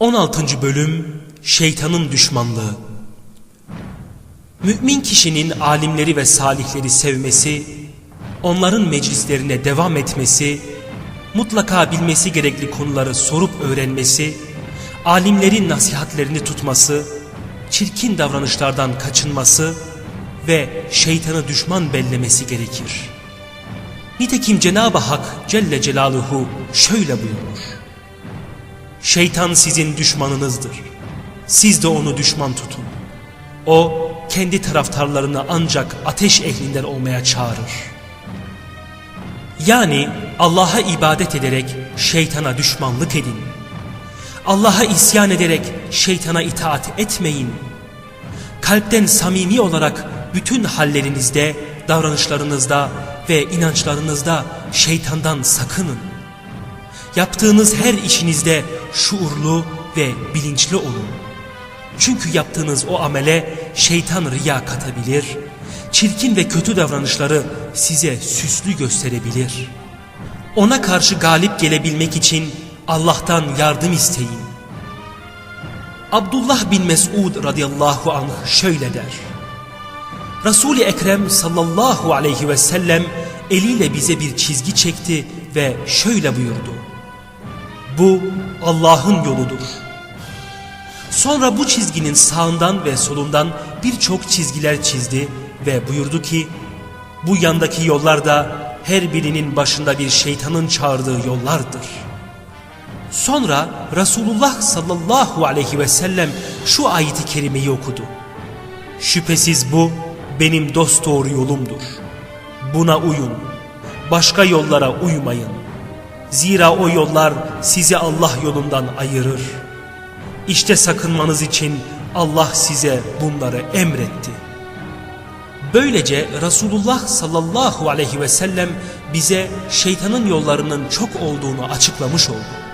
16. Bölüm Şeytanın Düşmanlığı Mümin kişinin alimleri ve salihleri sevmesi, onların meclislerine devam etmesi, mutlaka bilmesi gerekli konuları sorup öğrenmesi, alimlerin nasihatlerini tutması, çirkin davranışlardan kaçınması ve şeytanı düşman bellemesi gerekir. Nitekim Cenab-ı Hak Celle Celaluhu şöyle buyurur. Şeytan sizin düşmanınızdır. Siz de onu düşman tutun. O kendi taraftarlarını ancak ateş ehlinden olmaya çağırır. Yani Allah'a ibadet ederek şeytana düşmanlık edin. Allah'a isyan ederek şeytana itaat etmeyin. Kalpten samimi olarak bütün hallerinizde, davranışlarınızda ve inançlarınızda şeytandan sakının. Yaptığınız her işinizde şuurlu ve bilinçli olun. Çünkü yaptığınız o amele şeytan riya katabilir, çirkin ve kötü davranışları size süslü gösterebilir. Ona karşı galip gelebilmek için Allah'tan yardım isteyin. Abdullah bin Mesud radıyallahu anh şöyle der. Resul-i Ekrem sallallahu aleyhi ve sellem eliyle bize bir çizgi çekti ve şöyle buyurdu. Bu Allah'ın yoludur. Sonra bu çizginin sağından ve solundan birçok çizgiler çizdi ve buyurdu ki bu yandaki yollar da her birinin başında bir şeytanın çağırdığı yollardır. Sonra Resulullah sallallahu aleyhi ve sellem şu ayeti kerimeyi okudu. Şüphesiz bu benim dosdoğru yolumdur. Buna uyun. Başka yollara uymayın. Zira o yollar sizi Allah yolundan ayırır. İşte sakınmanız için Allah size bunları emretti. Böylece Resulullah sallallahu aleyhi ve sellem bize şeytanın yollarının çok olduğunu açıklamış oldu.